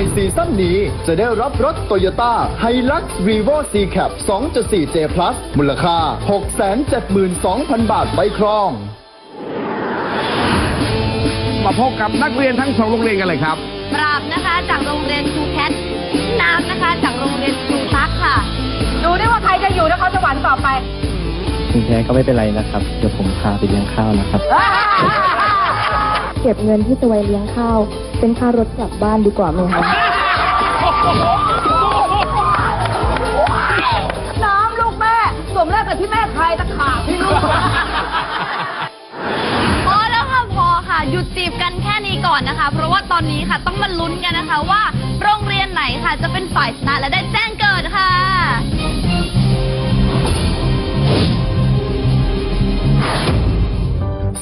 ในซีซั่นนี้ จะได้รับรถ Toyota Hilux Revo C Cap 2.4 J Plus มูลค่า 672,000 บาทไปครอง มาพบกับนักเรียนทั้งสองโรงเรียนกันเลยครับ ปราบนะคะจากโรงเรียนครูแคทน้ำนะคะ จากโรงเรียนครูตักค่ะ ดูได้ว่าใครจะอยู่นครสวรรค์ต่อไป ถึงแพ้ก็ไม่เป็นไรนะครับ เดี๋ยวผมพาไปเลี้ยงข้าวนะครับ เก็บเงินที่จะไว้เลี้ยงข้าว เป็นค่ารถกลับบ้านดีกว่าไหมคะน้ำลูกแม่สวมแรกกับที่แม่ใครตะขาบพี่ลูกพอแล้วค่ะพอค่ะหยุดจีบกันแค่นี้ก่อนนะคะ เพราะว่าตอนนี้ค่ะต้องมาลุ้นกันนะคะว่า โรงเรียนไหนค่ะ จะเป็นฝ่ายชนะและได้แจ้งเกิดค่ะ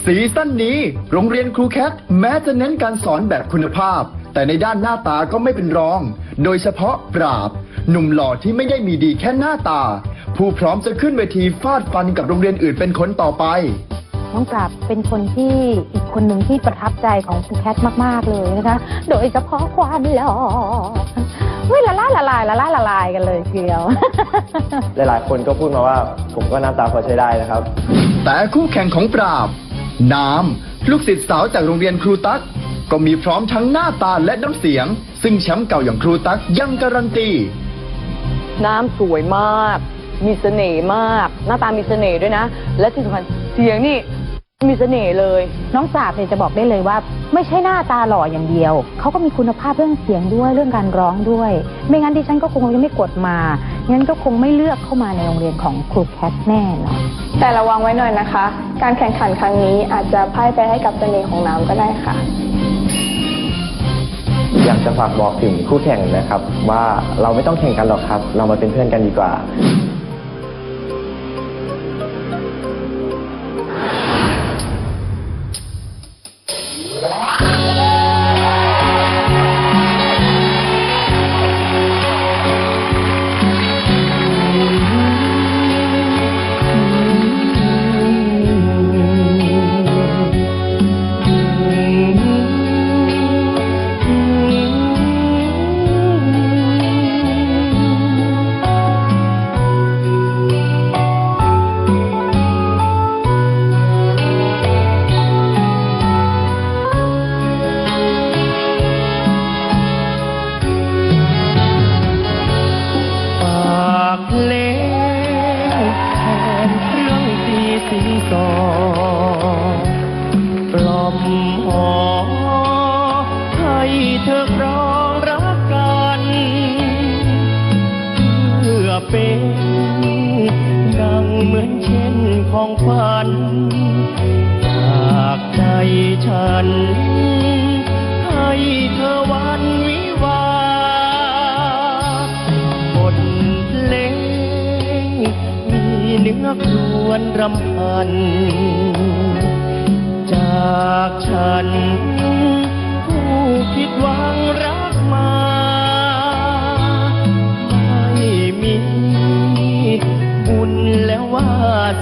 ซีซั่นนี้ โรงเรียนครูแคทแม้จะเน้นการสอนแบบคุณภาพ แต่ในด้านหน้าตาก็ไม่เป็นรอง โดยเฉพาะปราบ หนุ่มหล่อที่ไม่ได้มีดีแค่หน้าตา ผู้พร้อมจะขึ้นเวทีฟาดฟันกับโรงเรียนอื่นเป็นคนต่อไป น้องปราบเป็นคนที่อีกคนหนึ่งที่ประทับใจของครูแคทมาก ๆ เลยนะคะ โดยเฉพาะความหล่อเฮ้ยละลายละลายละลายละลายกันเลยทีเดียว หลายๆ คนก็พูดมาว่า ผมก็หน้าตาพอใช้ได้นะครับ แต่คู่แข่งของปราบ น้ำ ลูกศิษย์สาวจากโรงเรียนครูตักก็มีพร้อมทั้งหน้าตาและน้ำเสียง ซึ่งแชมป์เก่าอย่างครูตักยังการันตี น้ำสวยมาก มีเสน่ห์มาก หน้าตามีเสน่ห์ด้วยนะ และที่สำคัญเสียงนี่ มีเสน่ห์เลย น้องปราบเนี่ยจะบอกได้เลยว่า ไม่ใช่หน้าตาหล่ออย่างเดียว เขาก็มีคุณภาพเรื่องเสียงด้วยเรื่องการร้องด้วย ไม่งั้นดิฉันก็คงยังไม่กดมางั้นก็คงไม่เลือกเข้ามาในโรงเรียนของครูแคทแน่นอนแต่ระวังไว้หน่อยนะคะ การแข่งขันครั้งนี้อาจจะพ่ายแพ้ให้กับเสน่ห์ของน้ำก็ได้ค่ะ อยากจะฝากบอกถึงคู่แข่งนะครับ ว่าเราไม่ต้องแข่งกันหรอกครับ เรามาเป็นเพื่อนกันดีกว่า เธอครองรักกันเพื่อเป็นดังเหมือนเช่นของฝันจากใจฉัน ให้เธอวันวิวาบทเพลงมีเนื้อครวญรำพัน จากฉัน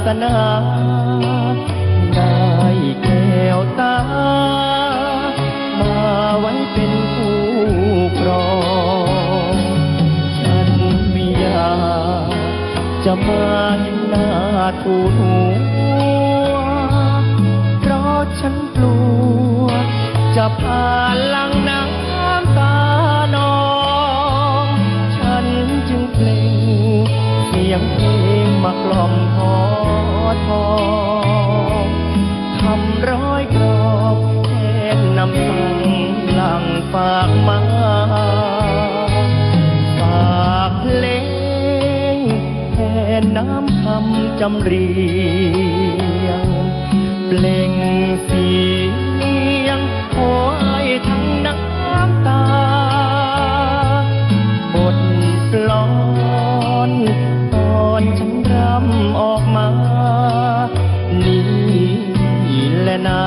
สนาได้แก้วตา มาไว้เป็นคู่ครองฉันไม่อยากจะมาเห็นหน้าทูนหัว เพราะฉันกลัวจะผ่านลัง แม่น้ำคำจำเรียง เปล่งเสียงโอยทั้งน้ำตาบทกลอนตอนฉันรำออกมา นี่แหละนา